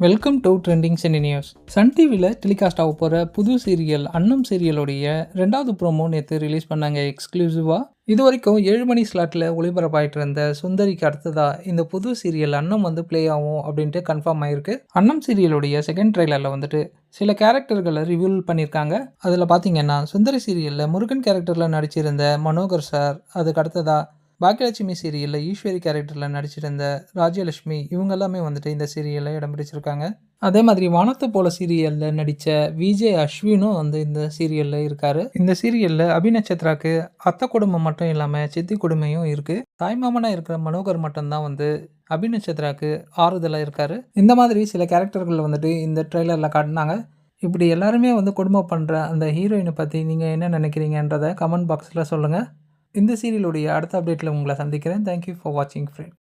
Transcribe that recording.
Welcome to trending cine news Sun டிவியில் telecast ஆக போகிற புது சீரியல் அன்னம் சீரியலுடைய ரெண்டாவது ப்ரோமோ நேற்று ரிலீஸ் பண்ணாங்க எக்ஸ்க்ளூசிவாக இது வரைக்கும் ஏழு மணி ஸ்லாட்டில் ஒளிபரப்பாயிட்டு இருந்த சுந்தரிக்கு அடுத்ததா இந்த புது சீரியல் அன்னம் வந்து ப்ளே ஆகும் அப்படின்ட்டு கன்ஃபார்ம் ஆயிருக்கு. அன்னம் சீரியலுடைய செகண்ட் ட்ரைலரில் வந்துட்டு சில கேரக்டர்களை ரிவீல் பண்ணியிருக்காங்க. அதில் பார்த்தீங்கன்னா சுந்தரி சீரியலில் முருகன் கேரக்டரில் நடிச்சிருந்த மனோகர் சார் அதுக்கு அடுத்ததா பாக்கியலட்சுமி சீரியலில் ஈஸ்வரி கேரக்டரில் நடிச்சிருந்த ராஜ்யலட்சுமி இவங்க எல்லாமே வந்துட்டு இந்த சீரியலில் இடம் பிடிச்சிருக்காங்க. அதே மாதிரி வானத்தை போல சீரியலில் நடித்த விஜய் அஸ்வினும் வந்து இந்த சீரியலில் இருக்காரு. இந்த சீரியலில் அபிநட்சத்ராக்கு அத்தை குடும்பம் மட்டும் இல்லாமல் சித்தி குடும்பமும் இருக்குது தாய்மாமனாக இருக்கிற மனோகர் மட்டும்தான் வந்து அபிநட்சத்ராக்கு ஆறுதலாக இருக்காரு. இந்த மாதிரி சில கேரக்டர்கள் வந்துட்டு இந்த ட்ரெய்லரில் காட்டினாங்க. இப்படி எல்லாருமே வந்து குடும்பம் பண்ணுற அந்த ஹீரோயினை பற்றி நீங்கள் என்ன நினைக்கிறீங்கன்றதை கமெண்ட் பாக்ஸில் சொல்லுங்கள் இந்த சீரியலுடைய அடுத்த அப்டேட்டில் உங்களை சந்திக்கிறேன். தேங்க்யூ ஃபார் வாட்சிங் ஃப்ரெண்ட்